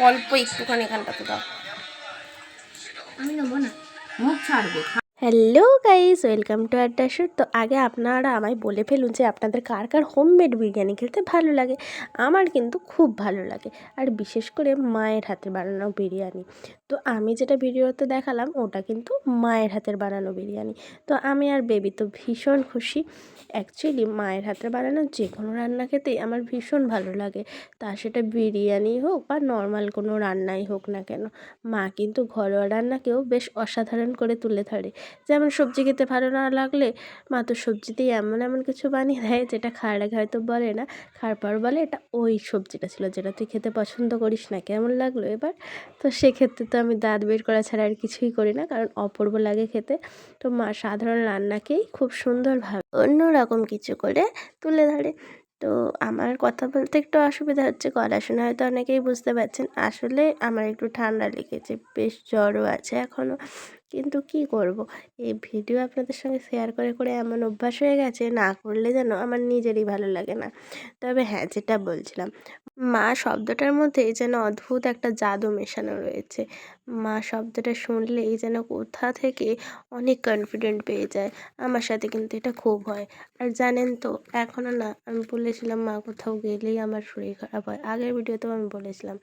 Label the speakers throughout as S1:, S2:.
S1: অল্প একটুখানি এখানটাতে দাও।
S2: আমি নেব না। মুখ ছাড়বো
S1: হ্যালো গাইস, ওয়েলকাম টু আড্ডাশুর তো আগে আপনারা আমায় বলে ফেলুন যে আপনাদের কার কার হোমমেড বিরিয়ানি খেতে ভালো লাগে। আমার কিন্তু খুব ভালো লাগে। আর বিশেষ করে মায়ের হাতে বানানো বিরিয়ানি। তো আমি যেটা ভিডিওতে দেখালাম, ওটা কিন্তু মায়ের হাতের বানানো বিরিয়ানি। তো আমি আর বেবি তো ভীষণ খুশি। অ্যাকচুয়ালি মায়ের হাতের বানানো যে কোনো রান্না খেতেই আমার ভীষণ ভালো লাগে। তা সেটা বিরিয়ানি হোক বা নর্মাল কোনো রান্নাই হোক না কেন, মা কিন্তু ঘরোয়া রান্নাকেও বেশ অসাধারণ করে তুলে ধরে। যেমন সবজি খেতে ভালো না লাগলে মা তো সবজিতেই এমন এমন কিছু বানিয়ে দেয় যেটা খাওয়ার আগে হয়তো বলে না। খাওয়ার পর বলে এটা ওই সবজিটা ছিল যেটা তুই খেতে পছন্দ করিস না, কেমন লাগল এবার? তো সেক্ষেত্রে তো আমি দাঁত বের করা ছাড়া আর কিছুই করি না, কারণ অপূর্ব লাগে খেতে। তো মা সাধারণ রান্নাকেই খুব সুন্দরভাবে অন্যরকম কিছু করে তুলে ধরে। তো আমার কথা বলতে একটু অসুবিধা হচ্ছে, গলা শুনে হয়তো অনেকেই বুঝতে পারছেন। আসলে আমার একটু ঠান্ডা লেগেছে, বেশ জ্বরও আছে এখনও কিন্তু কি করব? এই ভিডিও আপনাদের সঙ্গে শেয়ার করে করে এমন অভ্যাস হয়ে গেছে, না করলে যেন আমার নিজেরই ভালো লাগে না। তবে হ্যাঁ যেটা বলছিলাম মা শব্দটার মধ্যে যেন অদ্ভুত একটা জাদু মেশানো রয়েছে। মা শব্দটা শুনলেই যেন কোথা থেকে অনেক কনফিডেন্ট পেয়ে যায়। আমার সাথে কিন্তু এটা খুব হয়। আর জানেন তো এখনও না আমি বলেছিলাম মা কোথাও গেলেই আমার শরীর খারাপ হয়। আগের ভিডিওতেও আমি বলেছিলাম,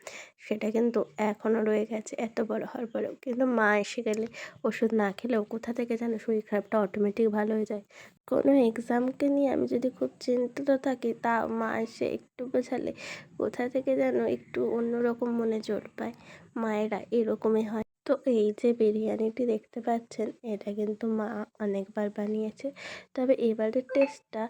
S1: সেটা কিন্তু এখনও রয়ে গেছে, এত বড় হওয়ার পরেও। কিন্তু মা এসে গেলে ওষুধ না খেলেও কোথা থেকে যেন শরীর খারাপটা অটোমেটিক ভালো হয়ে যায়। কোনো এক্সামকে নিয়ে আমি যদি খুব চিন্তিত থাকি, তা মা এসে একটু বোঝালে কোথা থেকে যেন একটু অন্যরকম মনে জোর পায়। মায়েরা এরকমই হয়। তো এই যে বিরিয়ানিটি দেখতে পাচ্ছেন, এটা কিন্তু মা অনেকবার বানিয়েছে। তবে এবারের টেস্টটা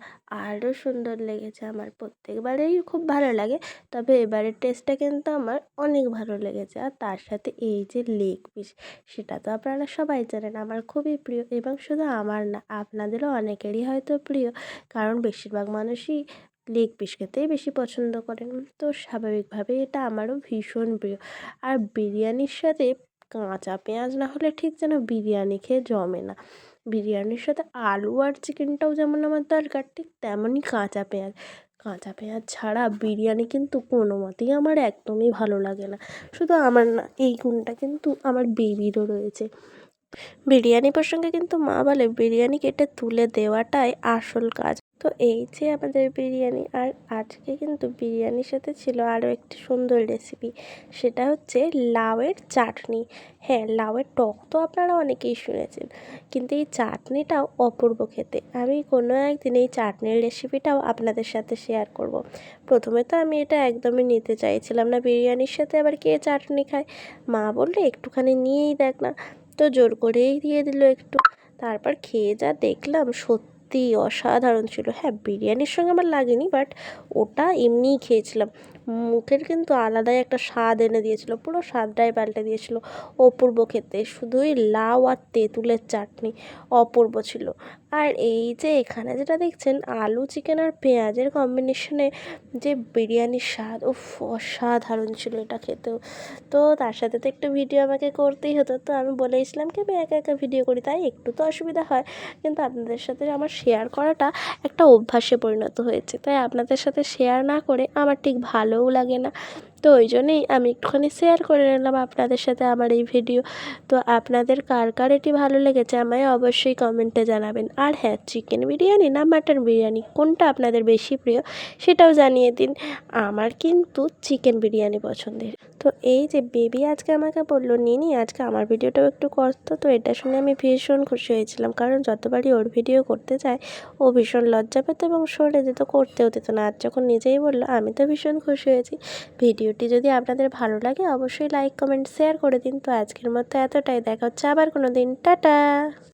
S1: আরও সুন্দর লেগেছে আমার। প্রত্যেকবারেই খুব ভালো লাগে, তবে এবারের টেস্টটা কিন্তু আমার অনেক ভালো লেগেছে। আর তার সাথে এই যে লেগ পিস, সেটা তো আপনারা সবাই জানেন, আমার খুবই প্রিয় এবং শুধু আমার না, আপনাদেরও অনেকেরই হয়তো প্রিয়। কারণ বেশিরভাগ মানুষই লেগ পিস খেতেই বেশি পছন্দ করেন। তো স্বাভাবিকভাবে এটা আমারও ভীষণ প্রিয়। আর বিরিয়ানির সাথে কাঁচা পেঁয়াজ না হলে ঠিক যেন বিরিয়ানি খেয়ে জমে না। বিরিয়ানির সাথে আলু আর চিকেনটাও যেমন আমার দরকার, ঠিক তেমনই কাঁচা পেঁয়াজ। কাঁচা পেঁয়াজ ছাড়া বিরিয়ানি কিন্তু কোনো মতেই আমার একদমই ভালো লাগে না। শুধু আমার না, এই গুণটা কিন্তু আমার বেবিরও রয়েছে। বিরিয়ানি প্রসঙ্গে কিন্তু মা বলে, বিরিয়ানি কেটে তুলে দেওয়াটাই আসল কাজ। তো এই যে আমাদের বিরিয়ানি, আর আজকে কিন্তু বিরিয়ানির সাথে ছিল আরও একটি সুন্দর রেসিপি সেটা হচ্ছে লাউয়ের চাটনি। হ্যাঁ লাউয়ের টক তো আপনারা অনেকেই শুনেছেন, কিন্তু এই চাটনিটাও অপূর্ব খেতে। আমি কোনো একদিন এই চাটনির রেসিপিটাও আপনাদের সাথে শেয়ার করব। প্রথমে তো আমি এটা একদমই নিতে চাইছিলাম না, বিরিয়ানির সাথে আবার কে চাটনি খায়? মা বললে, একটুখানি নিয়েই দেখ না। তো জোর করেই দিয়ে দিল একটু। তারপর খেয়ে যা দেখলাম সত্যি অসাধারণ ছিল। হ্যাঁ বিরিয়ানির সঙ্গে আমার লাগেনি বাট ওটা এমনিই খেয়েছিলাম। মুখের কিন্তু আলাদাই একটা স্বাদ এনে দিয়েছিল, পুরো স্বাদটাই পাল্টে দিয়েছিল। অপূর্ব খেতে, শুধুই লাউ আর তেঁতুলের চাটনি অপূর্ব ছিল। আর এই যে এখানে যেটা দেখছেন, আলু চিকেন আর পেঁয়াজের কম্বিনেশনে যে বিরিয়ানির স্বাদ ও অসাধারণ ছিল এটা খেতেও। তো তার সাথে তো একটু ভিডিও আমাকে করতেই হতো। তো আমি বলেছিলাম কি, আমি একা একা ভিডিও করি। তাই একটু তো অসুবিধা হয়। কিন্তু আপনাদের সাথে আমার শেয়ার করাটা একটা অভ্যাসে পরিণত হয়েছে। তাই আপনাদের সাথে শেয়ার না করে আমার ঠিক ভালোও লাগে না। তো ওই জন্যেই আমি একটুখানি শেয়ার করে নিলাম আপনাদের সাথে আমার এই ভিডিও তো আপনাদের কার কার এটি ভালো লেগেছে আমায় অবশ্যই কমেন্টে জানাবেন। আর হ্যাঁ চিকেন বিরিয়ানি না মাটন বিরিয়ানি কোনটা আপনাদের বেশি প্রিয় সেটাও জানিয়ে দিন। আমার কিন্তু চিকেন বিরিয়ানি পছন্দের। তো এই যে বেবি আজকে আমাকে বলল, নিনি, আজকে আমার ভিডিওটাও একটু করতো তো এটা শুনে আমি ভীষণ খুশি হয়েছিলাম। কারণ যতবারই ওর ভিডিও করতে যায় ও ভীষণ লজ্জা পেত এবং সরে যেত, করতেও দিত না। আর যখন নিজেই বলল, আমি তো ভীষণ খুশি হয়েছি ভিডিওটি যদি আপনাদের ভালো লাগে, অবশ্যই লাইক কমেন্ট শেয়ার করে দিন। তো আজকের মতো এতটাই। দেখা হচ্ছে আবার কোনো দিন। টাটা!